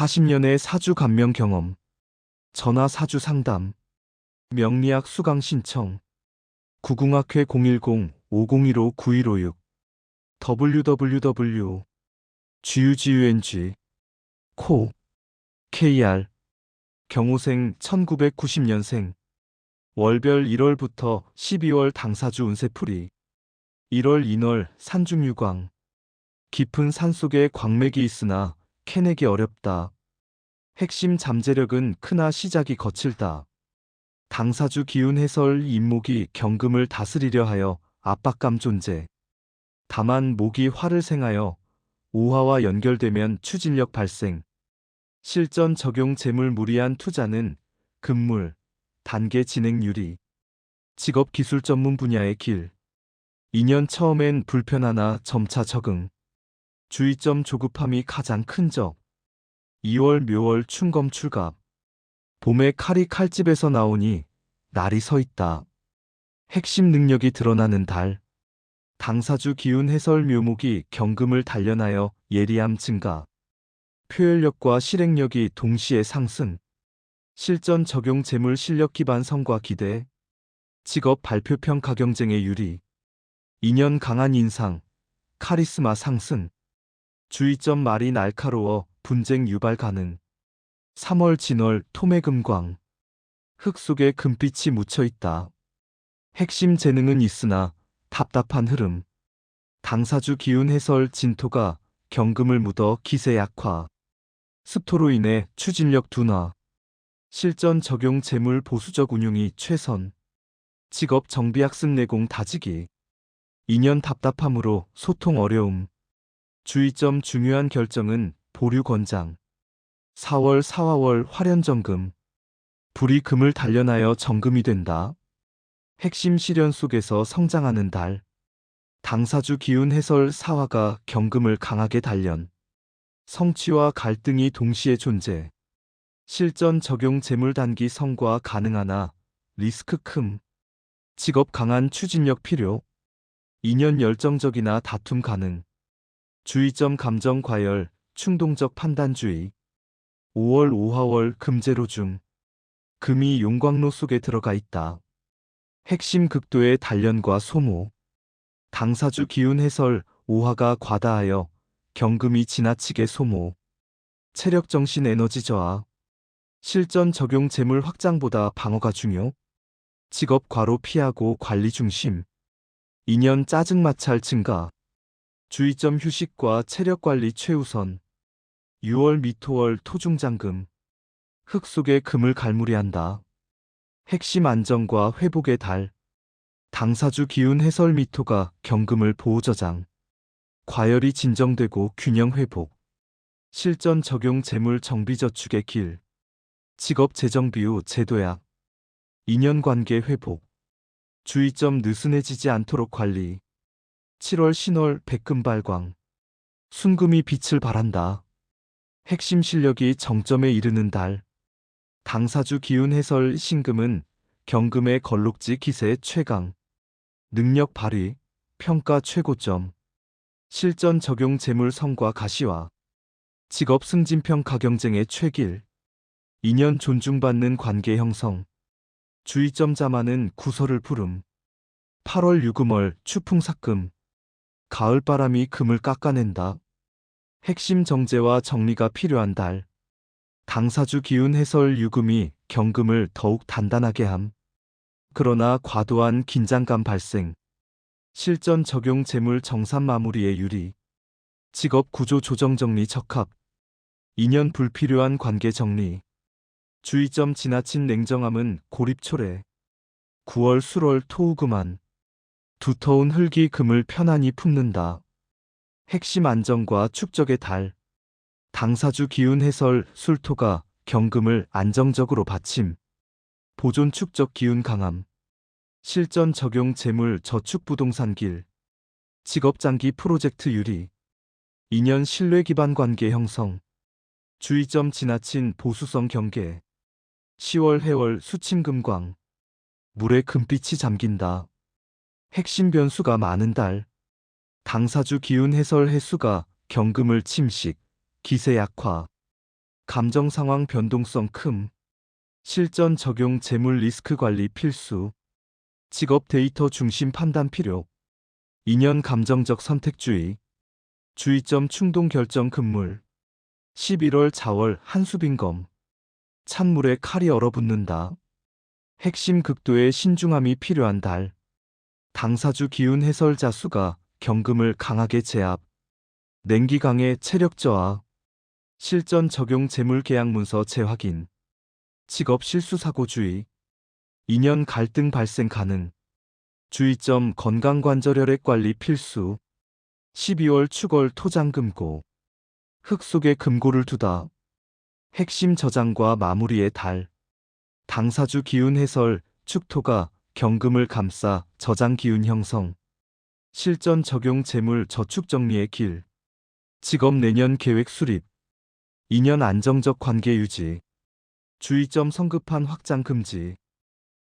40년의 사주 감명 경험. 전화 사주 상담. 명리학 수강 신청. 구궁학회 010-5015-9156. www. GUGUNG. 코. KR. 경호생 1990년생. 월별 1월부터 12월 당사주 운세풀이. 1월 인월 산중유광. 깊은 산속에 광맥이 있으나 캐내기 어렵다. 핵심 잠재력은 크나 시작이 거칠다. 당사주 기운 해설 임목이 경금을 다스리려 하여 압박감 존재. 다만 목이 화를 생하여 오화와 연결되면 추진력 발생. 실전 적용 재물 무리한 투자는 금물, 단계 진행 유리. 직업 기술 전문 분야의 길. 2년 처음엔 불편하나 점차 적응. 주의점 조급함이 가장 큰 적. 2월 묘월 춘검 출갑. 봄에 칼이 칼집에서 나오니 날이 서 있다. 핵심 능력이 드러나는 달. 당사주 기운 해설 묘목이 경금을 단련하여 예리함 증가. 표현력과 실행력이 동시에 상승. 실전 적용 재물 실력 기반 성과 기대. 직업 발표 평가 경쟁의 유리. 2년 강한 인상. 카리스마 상승. 주의점 말이 날카로워 분쟁 유발 가능. 3월 진월 토매 금광. 흙 속에 금빛이 묻혀 있다. 핵심 재능은 있으나 답답한 흐름. 당사주 기운 해설 진토가 경금을 묻어 기세 약화. 습토로 인해 추진력 둔화. 실전 적용 재물 보수적 운용이 최선. 직업 정비학습 내공 다지기. 2년 답답함으로 소통 어려움. 주의점 중요한 결정은 보류 권장. 4월 사화월 화련정금. 불이 금을 단련하여 정금이 된다. 핵심 시련 속에서 성장하는 달. 당사주 기운 해설 사화가 경금을 강하게 단련. 성취와 갈등이 동시에 존재. 실전 적용 재물 단기 성과 가능하나 리스크 큼. 직업 강한 추진력 필요. 2년 열정적이나 다툼 가능. 주의점 감정 과열, 충동적 판단주의. 5월 5화월 금제로 중. 금이 용광로 속에 들어가 있다. 핵심 극도의 단련과 소모. 당사주 기운 해설 5화가 과다하여 경금이 지나치게 소모. 체력 정신 에너지 저하. 실전 적용 재물 확장보다 방어가 중요. 직업 과로 피하고 관리 중심. 2년 짜증 마찰 증가. 주의점 휴식과 체력 관리 최우선. 6월 미토월 토중장금. 흙 속에 금을 갈무리한다. 핵심 안정과 회복의 달. 당사주 기운 해설 미토가 경금을 보호저장. 과열이 진정되고 균형 회복. 실전 적용 재물 정비 저축의 길. 직업 재정 비유 제도약. 인연 관계 회복. 주의점 느슨해지지 않도록 관리. 7월 신월 백금발광. 순금이 빛을 발한다. 핵심 실력이 정점에 이르는 달. 당사주 기운 해설 신금은 경금의 걸록지 기세 최강. 능력 발휘, 평가 최고점. 실전 적용 재물 성과 가시화. 직업 승진평 가 경쟁의 최길. 2년 존중받는 관계 형성. 주의점 자만은 구설을 부름. 8월 유금월 추풍삭금. 가을바람이 금을 깎아낸다. 핵심 정제와 정리가 필요한 달. 당사주 기운 해설 유금이 경금을 더욱 단단하게 함. 그러나 과도한 긴장감 발생. 실전 적용 재물 정산 마무리의 유리. 직업 구조 조정 정리 적합. 2년 불필요한 관계 정리. 주의점 지나친 냉정함은 고립 초래. 9월 수월 토우금한. 두터운 흙이 금을 편안히 품는다. 핵심 안정과 축적의 달. 당사주 기운 해설 술토가 경금을 안정적으로 받침. 보존 축적 기운 강함. 실전 적용 재물 저축 부동산 길. 직업 장기 프로젝트 유리. 2년 신뢰 기반 관계 형성. 주의점 지나친 보수성 경계. 10월 해월 수침 금광. 물에 금빛이 잠긴다. 핵심 변수가 많은 달. 당사주 기운 해설 해수가 경금을 침식, 기세 약화. 감정 상황 변동성 큼. 실전 적용 재물 리스크 관리 필수. 직업 데이터 중심 판단 필요. 2년 감정적 선택주의. 주의점 충동 결정 금물. 11월 자월 한수빈검. 찬물에 칼이 얼어붙는다. 핵심 극도의 신중함이 필요한 달. 당사주 기운 해설자 수가 경금을 강하게 제압. 냉기 강의 체력 저하. 실전 적용 재물 계약 문서 재확인. 직업 실수 사고 주의. 2년 갈등 발생 가능. 주의점 건강관절 혈액 관리 필수. 12월 축월 토장 금고. 흙 속에 금고를 두다. 핵심 저장과 마무리의 달. 당사주 기운 해설, 축토가 경금을 감싸 저장 기운 형성. 실전 적용 재물 저축 정리의 길. 직업 내년 계획 수립. 2년 안정적 관계 유지. 주의점 성급한 확장 금지.